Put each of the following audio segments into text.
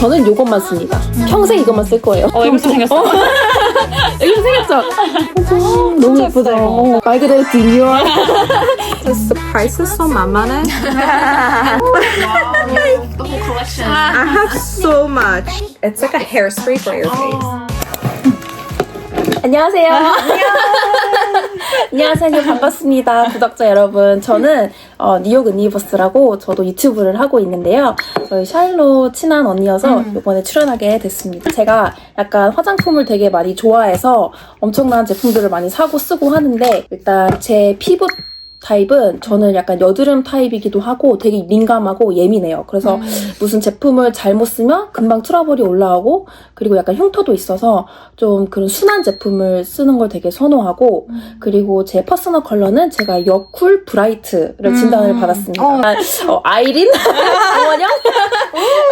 저는 이것만 씁니다. 평생 이것만 쓸 거예요. 어, 이거 좀 생겼어. 이거 생겼죠? 어, 너무 예쁘다. 어, 말 그대로 디뉴얼. The price is so 만만해. I have so much. It's like a hairspray for your face. 안녕하세요. 안녕 하세요. 반갑습니다. 구독자 여러분. 저는 어, 뉴욕 유니버스라고 저도 유튜브를 하고 있는데요. 저희 샤일로 친한 언니여서 이번에 출연하게 됐습니다. 제가 약간 화장품을 되게 많이 좋아해서 엄청난 제품들을 많이 사고 쓰고 하는데 일단 제 피부 타입은 저는 약간 여드름 타입이기도 하고 되게 민감하고 예민해요. 그래서 무슨 제품을 잘못 쓰면 금방 트러블이 올라오고 그리고 약간 흉터도 있어서 좀 그런 순한 제품을 쓰는 걸 되게 선호하고 그리고 제 퍼스널 컬러는 제가 여쿨 브라이트를 진단을 받았습니다. 어, 아이린 원형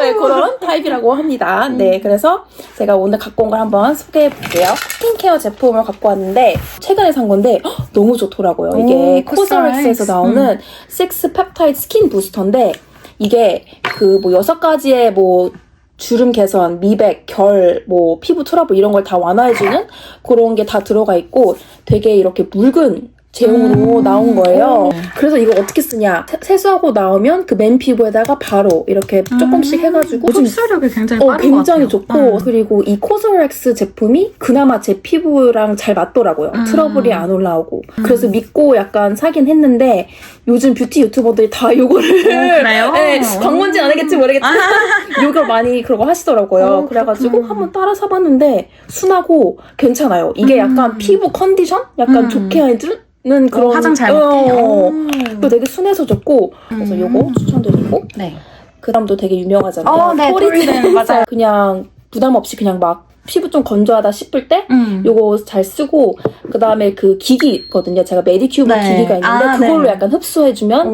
네, 그런 타입이라고 합니다. 네, 그래서 제가 오늘 갖고 온 걸 한번 소개해 볼게요. 스킨케어 제품을 갖고 왔는데 최근에 산 건데 헉, 너무 좋더라고요. 이게 오, 코스 렉스에서 코스렉스. 나오는 식스 펩타이드 스킨 부스터인데 이게 그 뭐 여섯 가지의 뭐 주름 개선, 미백, 결, 뭐 피부 트러블 이런 걸 다 완화해주는 그런 게 다 들어가 있고 되게 이렇게 묽은 제형으로 나온 거예요. 그래서 이거 어떻게 쓰냐? 세- 세수하고 나오면 그 맨 피부에다가 바로 이렇게 조금씩 해가지고 요즘 흡수력이 굉장히 어, 빠른 굉장히 것 좋고 같아요. 음. 그리고 이 코스렉스 제품이 그나마 제 피부랑 잘 맞더라고요. 음. 트러블이 안 올라오고 그래서 믿고 약간 사긴 했는데 요즘 뷰티 유튜버들이 다 이거를 그래요? 네, 광고인지 안 하겠지 모르겠지만 이걸 많이 그러고 하시더라고요. 어, 그래가지고 그렇구나. 한번 따라 사봤는데 순하고 괜찮아요. 이게 약간 피부 컨디션 약간 음. 좋게 해주 는 그런 화장 잘 어, 먹게. 어. 어. 그리고 되게 순해서 좋고 그래서 음. 요거 추천드리고 네. 그 다음도 되게 유명하잖아요. 어, 네, 토리든, 맞아요. 그냥 부담 없이 그냥 막 피부 좀 건조하다 싶을 때 음. 요거 잘 쓰고 그다음에 그 기기 있거든요. 제가 메디큐브 네. 기기가 있는데 아, 그걸로 네. 약간 흡수해주면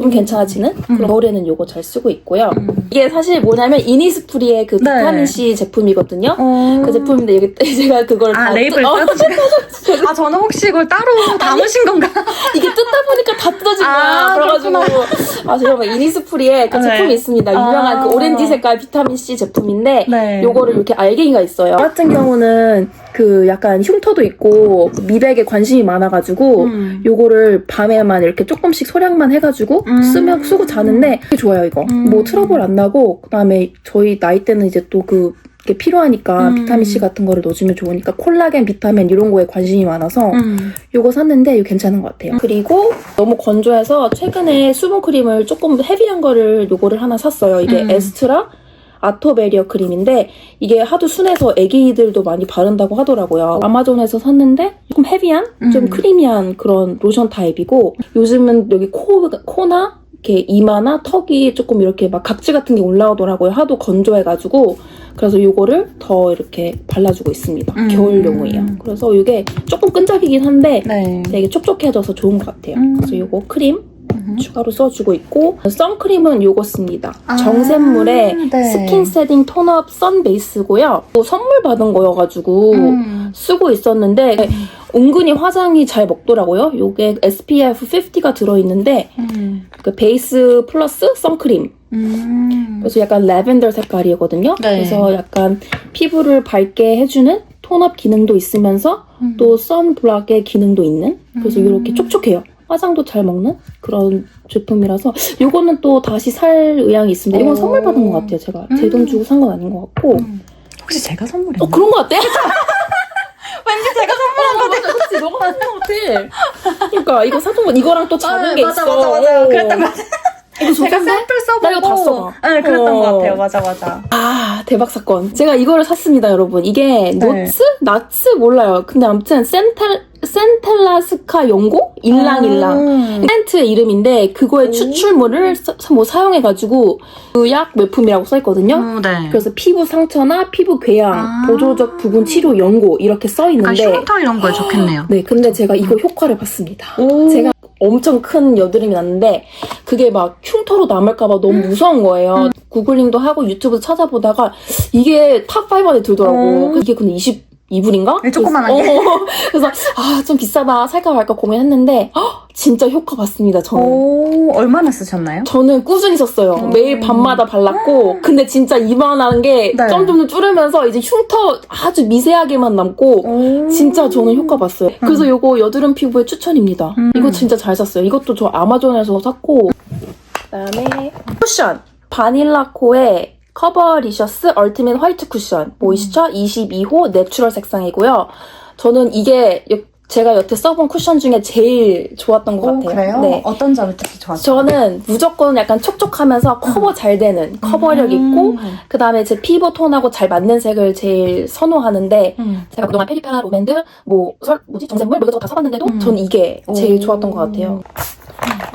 좀 괜찮아지는 그런 겨울에는 요거 잘 쓰고 있고요. 음. 이게 사실 뭐냐면 이니스프리의 그 네. 비타민 C 제품이거든요. 어. 그 제품인데 여기 제가 그걸 아, 다 레이블 뜯- 어. 아, 저는 혹시 이걸 따로 담으신 건가? 이게 뜯다 보니까 다 뜯어진 거야. 아, 그래가지고 아 제가 이니스프리의 그 네. 제품이 있습니다. 유명한 아. 그 오렌지 색깔 비타민 C 제품인데 네. 요거를 이렇게 알갱이가 있어요. 저 같은 경우는 그 약간 흉터도 있고 미백에 관심이 많아가지고 음. 요거를 밤에만 이렇게 조금씩 소량만 해가지고 음. 쓰면 쓰고 자는데 되게 좋아요 이거. 음. 뭐 트러블 안 나고 그다음에 저희 나이 때는 이제 또그게 필요하니까 음. 비타민 C 같은 거를 넣어주면 좋으니까 콜라겐, 비타민 이런 거에 관심이 많아서 음. 요거 샀는데 이거 괜찮은 것 같아요. 그리고 너무 건조해서 최근에 수분 크림을 조금 헤비한 거를 요거를 하나 샀어요. 이게 음. 에스트라 아토베리어 크림인데 이게 하도 순해서 애기들도 많이 바른다고 하더라고요. 아마존에서 샀는데 조금 헤비한, 좀 음. 크리미한 그런 로션 타입이고 요즘은 여기 코, 코나 이렇게 이마나 턱이 조금 이렇게 막 각질 같은 게 올라오더라고요. 하도 건조해가지고 그래서 요거를 더 이렇게 발라주고 있습니다. 음. 겨울용이에요. 그래서 이게 조금 끈적이긴 한데 네. 되게 촉촉해져서 좋은 것 같아요. 음. 그래서 요거 크림 음. 추가로 써주고 있고 선크림은 요거 씁니다. 아, 정샘물의 네. 스킨 세팅 톤업 선 베이스고요. 또 선물 받은 거여가지고 음. 쓰고 있었는데 은근히 화장이 잘 먹더라고요. 요게 SPF 50가 들어있는데 음. 그 베이스 플러스 선크림 음. 그래서 약간 라벤더 색깔이거든요. 네. 그래서 약간 피부를 밝게 해주는 톤업 기능도 있으면서 음. 또 선블락의 기능도 있는 그래서 음. 이렇게 촉촉해요. 화장도 잘 먹는 그런 제품이라서 요거는 또 다시 살 의향이 있습니다. 이건 오. 선물 받은 것 같아요. 제가 제돈 음. 주고 산 건 아닌 것 같고 음. 혹시 제가 선물했나? 어 그런 것 같아? 왠지 제가 선물한 거 맞아, 그치 너가 산것 같아. 그러니까 이거 사준 거 이거랑 또 작은 게 맞아, 있어. 맞아, 맞아. 어. 그랬던 것 같아. 이거 제가 좋던데? 샘플 써보고. 다 써봐. 네, 그랬던 어. 것 같아요. 맞아, 맞아. 아 대박 사건. 제가 이거를 샀습니다, 여러분. 이게 노츠? 나츠 몰라요. 근데 아무튼 센텔 센텔라스카 연고 일랑일랑. 음. 펜트의 이름인데 그거의 추출물을 사, 뭐 사용해가지고 의약 매품이라고 써있거든요. 어, 네. 그래서 피부 상처나 피부 궤양, 아. 보조적 부분 치료 연고 이렇게 써 약간 있는데 흉터 이런 거에 좋겠네요. 네 근데 제가 이거 효과를 봤습니다. 오. 제가 엄청 큰 여드름이 났는데 그게 막 흉터로 남을까봐 너무 음. 무서운 거예요. 구글링도 하고 유튜브 찾아보다가 이게 탑5 안에 들더라고. 어. 이게 근데 20 2불인가? 네, 조그만한 게. 그래서 아 좀 비싸다 살까 말까 고민했는데 헉, 진짜 효과 봤습니다 저는. 오, 얼마나 쓰셨나요? 저는 꾸준히 썼어요. 음. 매일 밤마다 발랐고, 근데 진짜 이만한 게 네. 점점 줄으면서 이제 흉터 아주 미세하게만 남고, 오. 진짜 저는 효과 봤어요. 그래서 이거 여드름 피부에 추천입니다. 음. 이거 진짜 잘 샀어요. 이것도 저 아마존에서 샀고, 그다음에 쿠션 바닐라코의 커버리셔스 얼티밋 화이트 쿠션 모이스처 22호 내추럴 색상이고요. 저는 이게 여- 제가 여태 써본 쿠션 중에 제일 좋았던 것 오, 같아요. 그래요? 네. 어떤 점이 특히 좋았어요? 저는 무조건 약간 촉촉하면서 커버 잘 되는 커버력 있고 그 다음에 제 피부 톤하고 잘 맞는 색을 제일 선호하는데 음. 제가 그동안 페리페라, 로맨드, 뭐 설, 뭐지 정샘물 뭐 이것저것 다 써봤는데도 음. 전 이게 제일 오. 좋았던 것 같아요.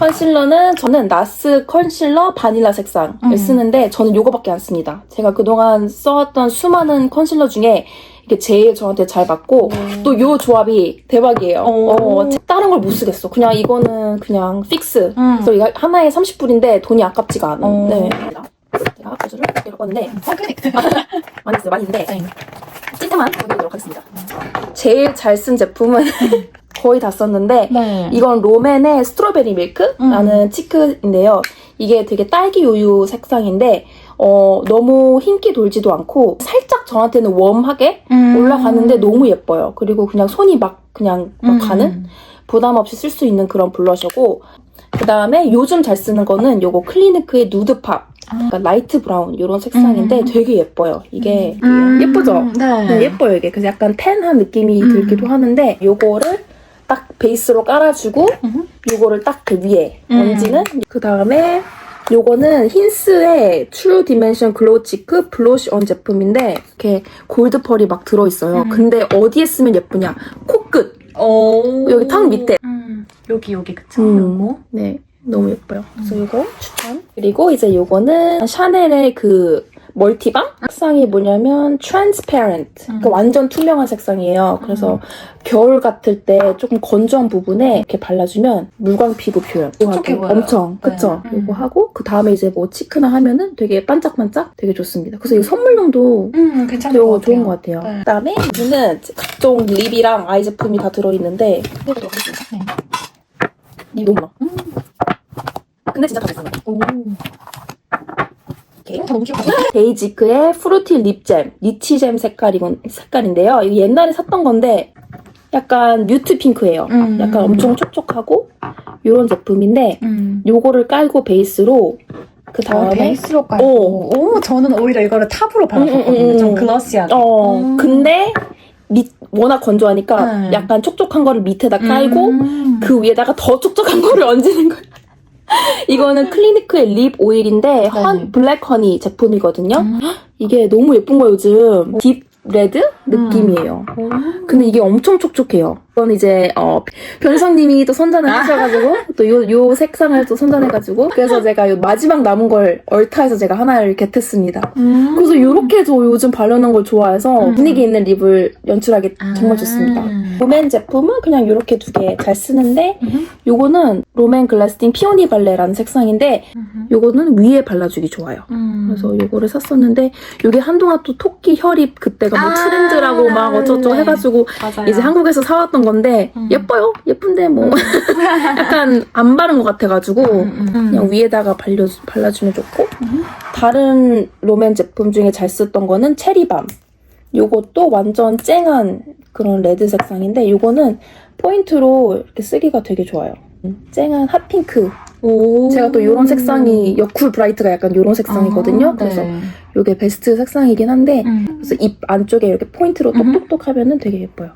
컨실러는 저는 나스 컨실러 바닐라 색상을 음. 쓰는데 저는 이거밖에 안 씁니다. 제가 그동안 써왔던 수많은 컨실러 중에 이게 제일 저한테 잘 맞고 또 요 조합이 대박이에요. 오. 어, 다른 걸 못 쓰겠어. 그냥 이거는 그냥 픽스. 음. 그래서 이거 하나에 30불인데 돈이 아깝지가 않아. 오. 네. 제가 보수를 이렇게 껐는데 많이 있어요. 많이 있는데 찐테만 보여드리도록 하겠습니다. 제일 잘 쓴 제품은 거의 다 썼는데 네. 이건 롬앤의 스트로베리 밀크라는 치크인데요. 이게 되게 딸기 우유 색상인데 어, 너무 흰기 돌지도 않고 살짝 저한테는 웜하게 음. 올라가는데 너무 예뻐요. 그리고 그냥 손이 막 그냥 막 음. 가는 부담 없이 쓸 수 있는 그런 블러셔고 그 다음에 요즘 잘 쓰는 거는 요거 클리니크의 누드팝 그러니까 라이트 브라운 이런 색상인데 음. 되게 예뻐요. 이게 음. 예쁘죠? 네. 네, 예뻐요 이게 그래서 약간 텐한 느낌이 음. 들기도 하는데 요거를 딱 베이스로 깔아주고 음. 요거를 딱 그 위에 음. 얹는 그 다음에 요거는 힌스의 트루 디멘션 글로우 치크 블러쉬 언 제품인데 이렇게 골드 펄이 막 들어있어요 음. 근데 어디에 쓰면 예쁘냐 코끝 오. 여기 턱 밑에 음. 여기 여기 그쵸? 음. 요거. 네 너무 예뻐요 그래서 요거 추천 그리고 이제 요거는 샤넬의 그 멀티밤 색상이 뭐냐면 transparent 그러니까 음. 완전 투명한 색상이에요 그래서 겨울 같을 때 조금 건조한 부분에 이렇게 발라주면 물광 피부 표현 촉촉해 보여요. 엄청 네. 그쵸 음. 요거 하고 그 다음에 이제 뭐 치크나 하면은 되게 반짝반짝 되게 좋습니다 그래서 이 선물용도 음, 괜찮은 되게 것 같아요. 좋은 것 같아요 네. 그 다음에 이거는 각종 립이랑 아이 제품이 다 들어있는데 네. 립 너무 많아 근데 진짜 다 오. 너무. 데이지크의 프루티 립잼, 리치잼 색깔이건, 색깔인데요. 이거 옛날에 샀던 건데 약간 뮤트 핑크예요. 음. 약간 엄청 촉촉하고 이런 제품인데 음. 요거를 깔고 베이스로 그 아, 다음에 베이스로 깔고. 어. 오, 저는 오히려 이거를 탑으로 발랐거든요. 음, 음, 음. 좀 글러시하게. 어 음. 근데 밑 워낙 건조하니까 네. 약간 촉촉한 거를 밑에다 깔고 음. 그 위에다가 더 촉촉한 거를 얹는 거예요. 이거는 클리니크의 립 오일인데 헌 블랙 허니 제품이거든요. 음. 이게 너무 예쁜 거예요 요즘 딥 레드 느낌이에요. 오. 근데 이게 엄청 촉촉해요. 이건 이제 어 변성님이 또 선전을 아. 하셔가지고 또 요 요 색상을 또 선전해가지고 그래서 제가 요 마지막 남은 걸 얼타해서 제가 하나를 겟했습니다. 음. 그래서 요렇게 저 요즘 바르는 걸 좋아해서 음. 분위기 있는 립을 연출하기 정말 좋습니다. 음. 롬앤 제품은 그냥 이렇게 두 개 잘 쓰는데 음. 요거는 롬앤 글라스팅 피오니 발레라는 색상인데 음. 요거는 위에 발라주기 좋아요. 음. 그래서 요거를 샀었는데 요게 한동안 또 토끼 혈입 그때가 뭐 아, 트렌드라고 막 어쩌고 네. 해가지고 맞아요. 이제 한국에서 사왔던 건데 음. 예뻐요. 예쁜데 뭐 약간 안 바른 것 같아가지고 음, 음. 그냥 위에다가 발려, 발라주면 좋고 음. 다른 롬앤 제품 중에 잘 썼던 거는 체리밤 요것도 완전 쨍한 그런 레드 색상인데 요거는 포인트로 이렇게 쓰기가 되게 좋아요 음, 쨍한 핫핑크 오. 제가 또 이런 색상이 여쿨 브라이트가 약간 이런 색상이거든요 아, 그래서 네. 요게 베스트 색상이긴 한데 음. 그래서 입 안쪽에 이렇게 포인트로 음. 똑똑똑 하면은 되게 예뻐요.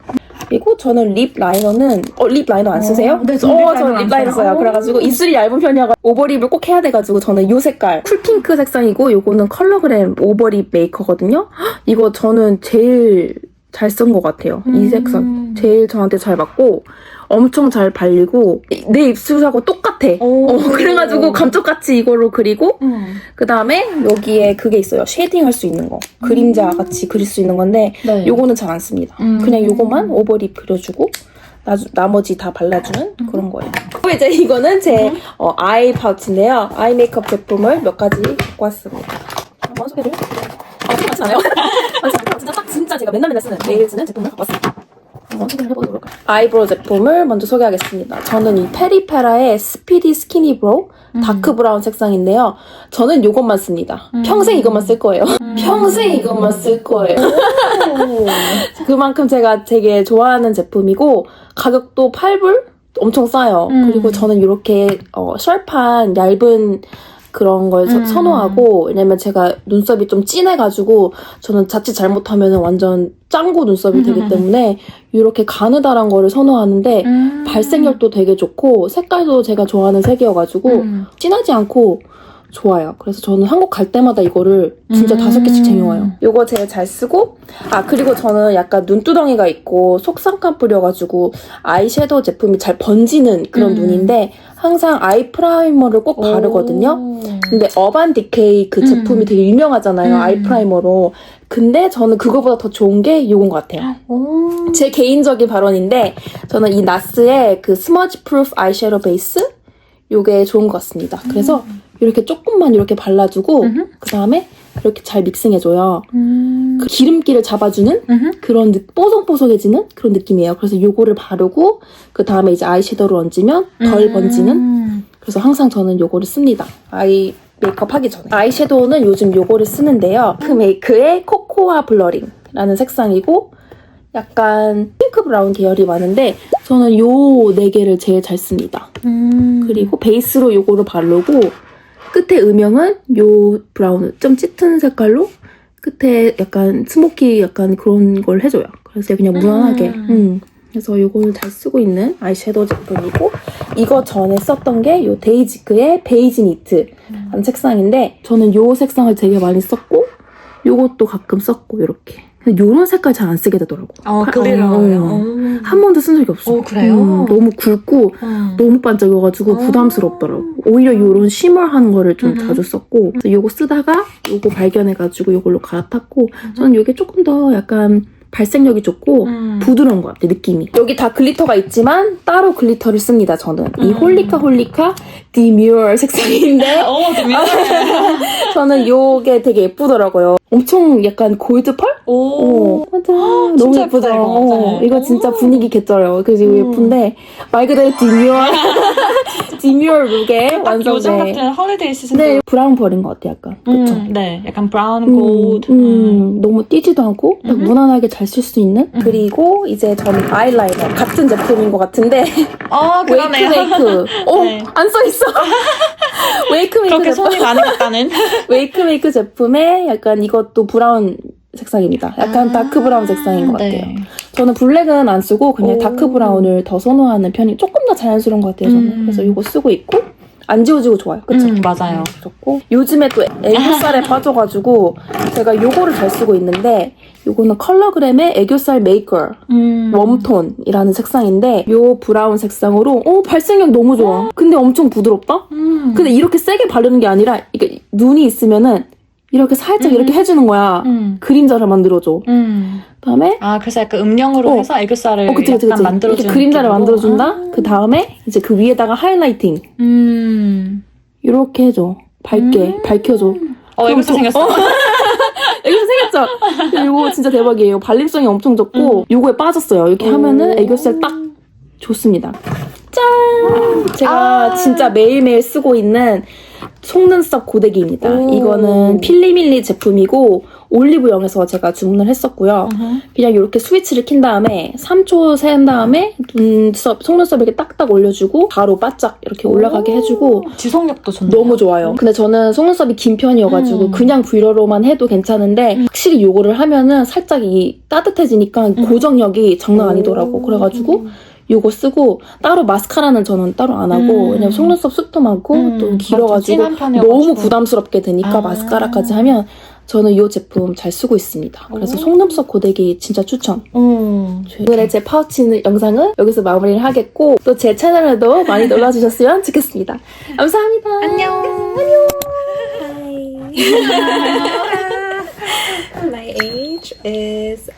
그리고 저는 립 라이너는 어 립 라이너 안 쓰세요? 어, 네, 저는 립 라이너 저는 안립 라이너 써요. 오. 그래가지고 입술이 얇은 편이어서 오버립을 꼭 해야 돼가지고 저는 요 색깔 쿨핑크 색상이고 요거는 컬러그램 오버립 메이커거든요. 헉, 이거 저는 제일 잘 쓴 것 같아요. 이 음. 색상 제일 저한테 잘 맞고 엄청 잘 발리고 내 입술하고 똑같아. 오. 어, 그래가지고 감쪽같이 이걸로 그리고 음. 그 다음에 여기에 그게 있어요. 쉐딩 할 수 있는 거. 그림자 같이 그릴 수 있는 건데 네. 요거는 잘 안 씁니다. 음. 그냥 요거만 오버립 그려주고 나, 나머지 다 발라주는 그런 거예요. 그리고 이제 이거는 제 어, 아이 파우치인데요. 아이 메이크업 제품을 몇 가지 갖고 왔습니다. 한번 소개를. 아, 많지 않아요? 많지 않아요. 진짜 제가 맨날 맨날 쓰는 매일 쓰는 제품을 갖고 왔습니다. 한번 소개를 해보도록 할까요? 아이브로우 제품을 먼저 소개하겠습니다. 저는 이 페리페라의 스피디 스키니 브로우 다크 브라운 색상인데요. 저는 이것만 씁니다. 평생 이것만 쓸 거예요. 평생 이것만 쓸 거예요. 그만큼 제가 되게 좋아하는 제품이고 가격도 8불? 엄청 싸요. 음. 그리고 저는 이렇게 어, 셜판 얇은 그런 걸 서- 음. 선호하고 왜냐면 제가 눈썹이 좀 진해가지고 저는 자칫 잘못하면 완전 짱구 눈썹이 되기 음. 때문에 이렇게 가느다란 거를 선호하는데 음. 발색력도 되게 좋고 색깔도 제가 좋아하는 색이어가지고 음. 진하지 않고 좋아요. 그래서 저는 한국 갈 때마다 이거를 진짜 음. 다섯 개씩 쟁여와요. 이거 제일 잘 쓰고 아 그리고 저는 약간 눈두덩이가 있고 속상감 뿌려가지고 아이섀도우 제품이 잘 번지는 그런 음. 눈인데 항상 아이 프라이머를 꼭 바르거든요. 오. 근데 어반 디케이 그 음. 제품이 되게 유명하잖아요. 음. 아이 프라이머로. 근데 저는 그거보다 더 좋은 게 이건 것 같아요. 오. 제 개인적인 발언인데 저는 이 나스의 그 스머지 프루프 아이섀도우 베이스 요게 좋은 것 같습니다. 그래서 이렇게 조금만 이렇게 발라주고 음흠. 그 다음에 이렇게 잘 믹싱해줘요. 음. 그 기름기를 잡아주는 음흠. 그런 느- 뽀송뽀송해지는 그런 느낌이에요. 그래서 요거를 바르고 그 다음에 이제 아이섀도우를 얹으면 덜 번지는 음. 그래서 항상 저는 요거를 씁니다. 아이 메이크업 하기 전에. 아이섀도우는 요즘 요거를 쓰는데요. 그 메이크의 코코아 블러링라는 색상이고 약간 핑크 브라운 계열이 많은데 저는 요 네 개를 제일 잘 씁니다. 음. 그리고 베이스로 요거를 바르고 끝에 음영은 요 브라운 좀 짙은 색깔로 끝에 약간 스모키 약간 그런 걸 해줘요. 그래서 그냥 무난하게. 음. 음. 그래서 요거를 잘 쓰고 있는 아이섀도우 제품이고 이거 전에 썼던 게 요 데이지크의 베이지 니트라는 색상인데 저는 요 색상을 되게 많이 썼고 요것도 가끔 썼고 이렇게 요런 색깔 잘 안 쓰게 되더라고. 어, 어, 그래요. 어. 한 번도 쓴 적이 없어. 오, 그래요? 음, 너무 굵고 음. 너무 반짝여가지고 어. 부담스럽더라고. 오히려 요런 쉬머한 거를 좀 음흠. 자주 썼고 그래서 요거 쓰다가 요거 발견해가지고 요걸로 갈아탔고 저는 요게 조금 더 약간 발색력이 좋고 음. 부드러운 것 같아 느낌이. 여기 다 글리터가 있지만 따로 글리터를 씁니다 저는. 이 음. 홀리카 홀리카 디뮤얼 색상인데 어, 되게 저는 요게 되게 예쁘더라고요. 엄청 약간 골드 펄? 오. 어, 맞아. 너무? 예쁘다, 이거. 어, 네. 이거 진짜 오. 분위기 개쩔어요. 그래서 이거 음. 예쁜데, 말 그대로 디뮤얼, 디뮤얼 룩에 딱 요즘. 같은 홀리데이 시즌. 네, 브라운 펄인 것 같아, 약간. 그쵸? 음, 네, 약간 브라운 음, 골드. 음, 너무 띄지도 않고, 딱 음. 무난하게 잘쓸 수 있는? 음. 그리고 이제 저는 아이라이너. 같은 제품인 것 같은데, 어, 웨이크 그러네요. 메이크. 어, 네. 안 써 있어. 웨이크 메이크 그렇게 제품. 손이 많이 갔다는. 웨이크 메이크 제품에 약간 이것도 브라운 색상입니다. 약간 다크 브라운 색상인 것 같아요. 네. 저는 블랙은 안 쓰고 그냥 오. 다크 브라운을 더 선호하는 편이 조금 더 자연스러운 것 같아요. 저는 음. 그래서 이거 쓰고 있고 안 지워지고 좋아요. 그쵸? 음, 맞아요. 좋고 요즘에 또 애교살에 빠져가지고 제가 요거를 잘 쓰고 있는데 요거는 컬러그램의 애교살 메이커 음. 웜톤이라는 색상인데 요 브라운 색상으로 어 발색력 너무 좋아. 근데 엄청 부드럽다. 음. 근데 이렇게 세게 바르는 게 아니라 이게 눈이 있으면은 이렇게 살짝 음. 이렇게 해주는 거야. 음. 그림자를 만들어줘. 음. 그다음에 아, 그래서 약간 음영으로 어. 해서 애교살을 어, 그치, 그치, 약간 그치. 만들어주는 이렇게 그림자를 느낌으로. 만들어준다? 아. 그 다음에 이제 그 위에다가 하이라이팅. 음. 이렇게 해줘. 밝게, 밝혀줘. 어, 애교살 생겼어. 애교 생겼죠? 이거 진짜 대박이에고 발림성이 엄청 좋고, 음. 요거에 빠졌어요. 이렇게 하면은 애교살 딱 좋습니다. 짠! 제가 아. 진짜 매일매일 쓰고 있는 속눈썹 고데기입니다. 오. 이거는 필리밀리 제품이고, 올리브영에서 제가 주문을 했었고요. 음흠. 그냥 이렇게 스위치를 킨 다음에 3초 센 다음에 눈썹, 속눈썹 이렇게 딱딱 올려주고 바로 바짝 이렇게 올라가게 오. 해주고 지속력도 좋네요. 너무 좋아요. 근데 저는 속눈썹이 긴 편이어가지고 음. 그냥 브이러로만 해도 괜찮은데 음. 확실히 요거를 하면은 살짝 이 따뜻해지니까 고정력이 장난 아니더라고. 오. 그래가지고 요거 쓰고 따로 마스카라는 저는 따로 안 하고 음. 왜냐면 속눈썹 숱도 많고 음, 또. 길어가지고. 너무 부담스럽게 되니까 아. 마스카라까지 하면 저는 이 제품 잘 쓰고 있습니다. 그래서 오. 속눈썹 고데기 진짜 추천. 음. 오늘의 제 파우치 영상은 여기서 마무리를 하겠고 또 제 채널에도 많이 놀러주셨으면 좋겠습니다. 감사합니다. 안녕. My age is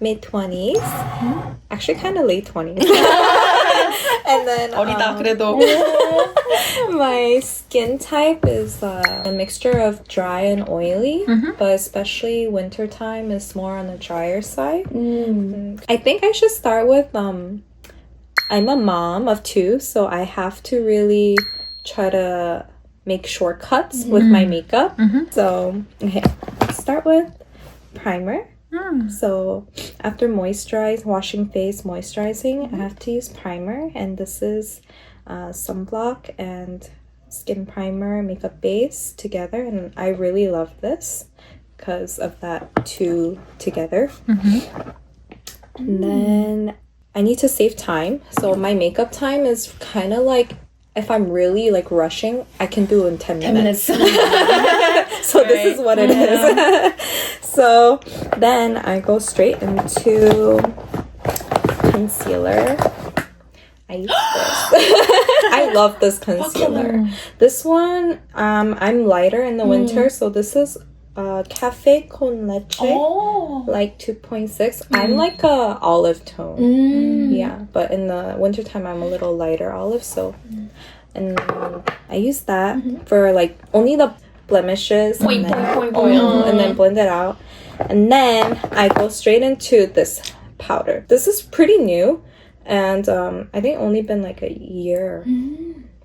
mid 20s. Actually, kind of late 20s. and then 어리다 um, 그래도. my skin type is uh, a mixture of dry and oily, but especially wintertime is more on the drier side. 음. I think I should start with um I'm a mom of two, so I have to really try to make shortcuts with my makeup. So okay, let's start with primer. so after moisturize, washing face, moisturizing, I have to use primer, and this is uh, sunblock and skin primer, makeup base together, and I really love this because of that two together. And then I need to save time, so my makeup time is kind of like if I'm really like rushing, I can do in ten minutes. so this is what it is. so then I go straight into concealer. I use this. I love this concealer. This one, um, I'm lighter in the winter, so this is uh, Cafe Con Leche, Oh. like 2.6. I'm like a olive tone. 음. Yeah, but in the wintertime, I'm a little lighter olive, so. And I use that for like only the blemishes. Point, and, then, and then blend it out. And then I go straight into this powder. This is pretty new, and um, I think only been like a year,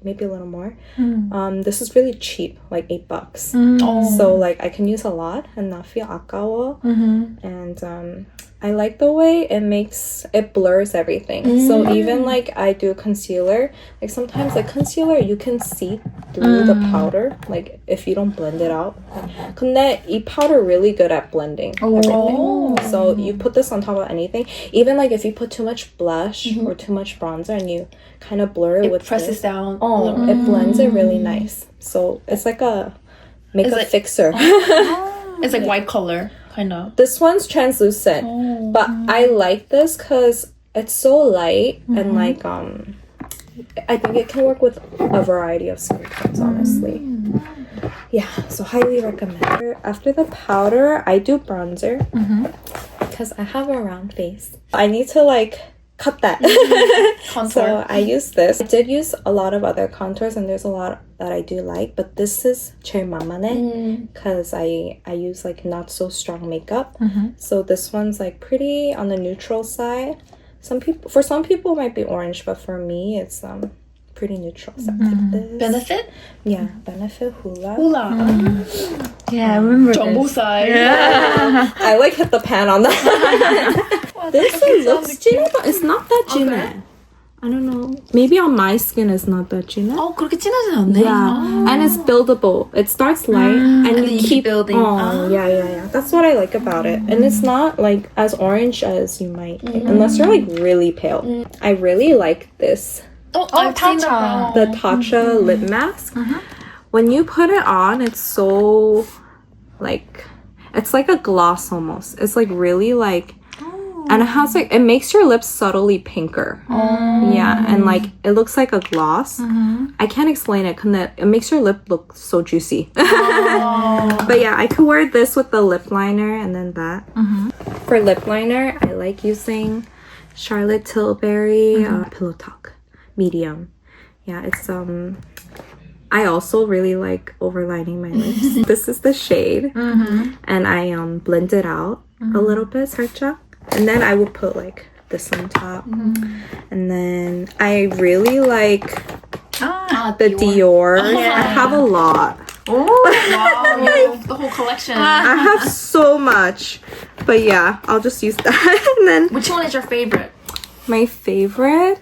maybe a little more. Um, this is really cheap, like eight bucks. Oh. So like I can use a lot and not feel 아까워. Mm-hmm. And um, I like the way it makes it blurs everything. So even like I do concealer, like sometimes like concealer you can see through the powder, like if you don't blend it out. 근데 이 powder really good at blending everything. So you put this on top of anything. Even like if you put too much blush or too much bronzer and you kind of blur it, with Presses this, down. Oh, it blends it really nice. So it's like a makeup like- fixer. It's like white color, kind of. this one's translucent, oh, but mm. I like this because it's so light and mm-hmm. like um, I think it can work with a variety of skin tones. Honestly, mm. yeah. So highly recommend. After the powder, I do bronzer mm-hmm. because I have a round face. I need to like cut that. Mm-hmm. Contour. so I use this. I did use a lot of other contours and there's a lot that I do like, but this is Chermamane because mm-hmm. mm. I I use like not so strong makeup. Mm-hmm. So this one's like pretty on the neutral side. Some people for some people might be orange, but for me it's um pretty neutral. So like this. Benefit? yeah, benefit hula. Hula. Yeah, I remember Jumbo size. I like hit the pan on that. this one looks 진해, but it's not that 진해. I don't know. Maybe on my skin it's not that 진해. 어, 그렇게 진하진 않네. Yeah, and it's buildable. It starts light and, and you then you keep keep building. Oh, yeah, yeah, yeah. That's what I like about it. And it's not like as orange as you might, think, unless you're like really pale. I really like this, 어, I've seen Tatcha. that. the Tatcha lip mask. Mm-hmm. When you put it on, it's so like it's like a gloss almost. It's like really like. Oh. And it has like it makes your lips subtly pinker. Oh. Yeah, and like it looks like a gloss. Mm-hmm. I can't explain it because it makes your lip look so juicy. but yeah, I could wear this with the lip liner and then that. Mm-hmm. For lip liner, I like using Charlotte Tilbury uh, Pillow Talk medium. Yeah, it's um I also really like overlining my lips. this is the shade. Mm-hmm. And I um blend it out mm-hmm. a little bit, 살짝. And then I will put like this on top. Mm. And then I really like ah, ah the Dior. Dior. Oh, yeah. I have a lot. Oh, wow. the whole collection. Ah. I have so much. But yeah, I'll just use that. and then Which one is your favorite? My favorite?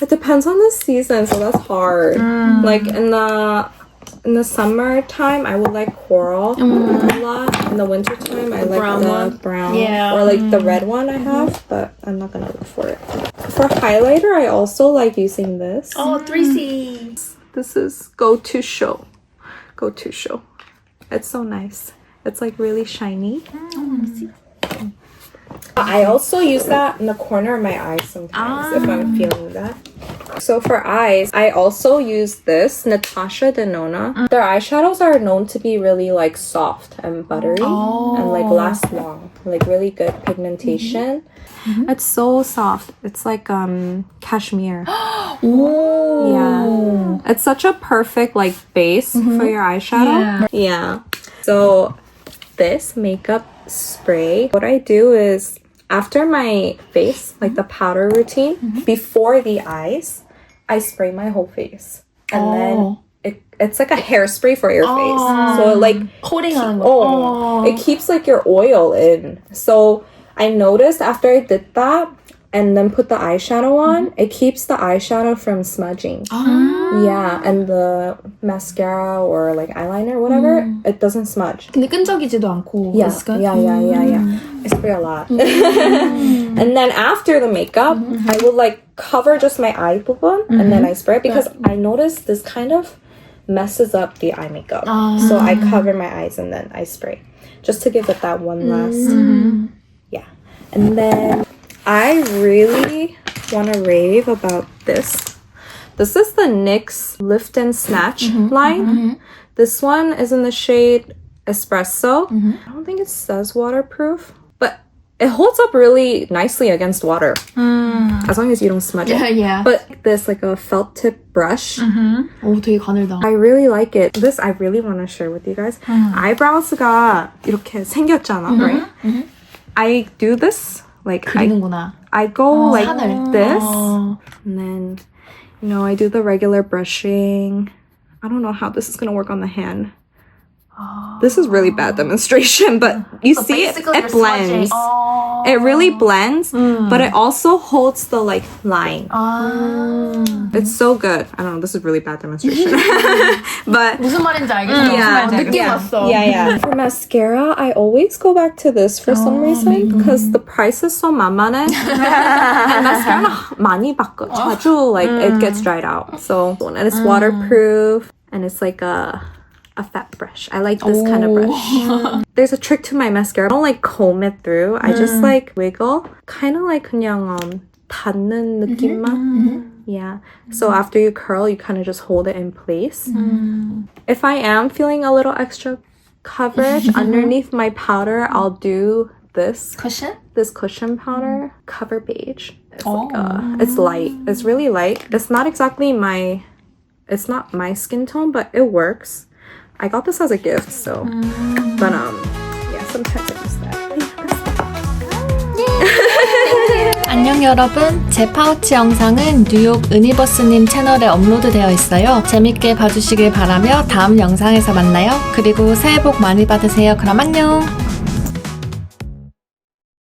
It depends on the season, so that's hard. Mm. Like in the in the summertime, I would like coral a mm. lot. In the wintertime, I like brown the one? brown Yeah. or like the mm. red one I have, but I'm not gonna look for it. For highlighter, I also like using this. Oh, 3C. This is Go To Show. Go To Show. It's so nice. It's like really shiny. I also use that in the corner of my eye sometimes if I'm ah. feeling that. So for eyes, I also use this Natasha Denona. Uh. Their eyeshadows are known to be really like soft and buttery and like oh. last long, like really good pigmentation. Mm-hmm. It's so soft. It's like um cashmere. Yeah. It's such a perfect like base mm-hmm. for your eyeshadow. yeah. Yeah. So this makeup spray. What I do is after my face, like the powder routine, mm-hmm. before the eyes, I spray my whole face. And oh. then it, it's like a hairspray for your oh. face. So it like coating on. Oh, oh, it keeps like your oil in. So I noticed after I did that, and then put the eyeshadow on, it keeps the eyeshadow from smudging. Yeah, and the mascara or like eyeliner, whatever, it doesn't smudge. 근데 끈적이지도 않고. Yeah, that's good. yeah, yeah, yeah, yeah. I spray a lot. and then after the makeup, I will like cover just my eye bubbon and then I spray it because I noticed this kind of messes up the eye makeup. So I cover my eyes and then I spray just to give it that one last. Yeah. And then I really want to rave about this. This is the NYX Lift and Snatch line. This one is in the shade Espresso. I don't think it says waterproof, but it holds up really nicely against water as long as you don't smudge Yeah, it. yeah. But this like a felt tip brush, 오, 되게 가늘다. I really like it. This I really want to share with you guys. Eyebrows가 이렇게 생겼잖아, right? I do this like I 그리는구나. I go like 하늘. this, 어. and then you know I do the regular brushing. I don't know how this is gonna work on the hand. This is really bad demonstration, but you see it, basically it you're smudging. blends. 어. It really blends, but it also holds the like line. 아. It's so good. I don't know. This is really bad demonstration, but 무슨 말인지 알겠어. yeah, 느낌 yeah, 왔어. yeah, yeah. For mascara, I always go back to this for some reason because the price is so 만만해. and mascara 많이 바꿔. 자주 like it gets dried out. So and it's waterproof and it's like a a fat brush. I like this kind of brush. There's a trick to my mascara. I don't like comb it through. I just like wiggle, kind of like 그냥 um 닿는 느낌만. Yeah. So after you curl, you kind of just hold it in place. If I am feeling a little extra coverage underneath my powder, I'll do this 쿠션? this cushion powder, cover beige. It's like a, it's light. It's really light. It's not exactly my it's not my skin tone, but it works. I got this as a gift, so but um yeah, sometimes I use that. 안녕 여러분. 제 파우치 영상은 뉴욕 은이버스님 채널에 업로드되어 있어요. 재밌게 봐주시길 바라며 다음 영상에서 만나요. 그리고 새해 복 많이 받으세요. 그럼 안녕.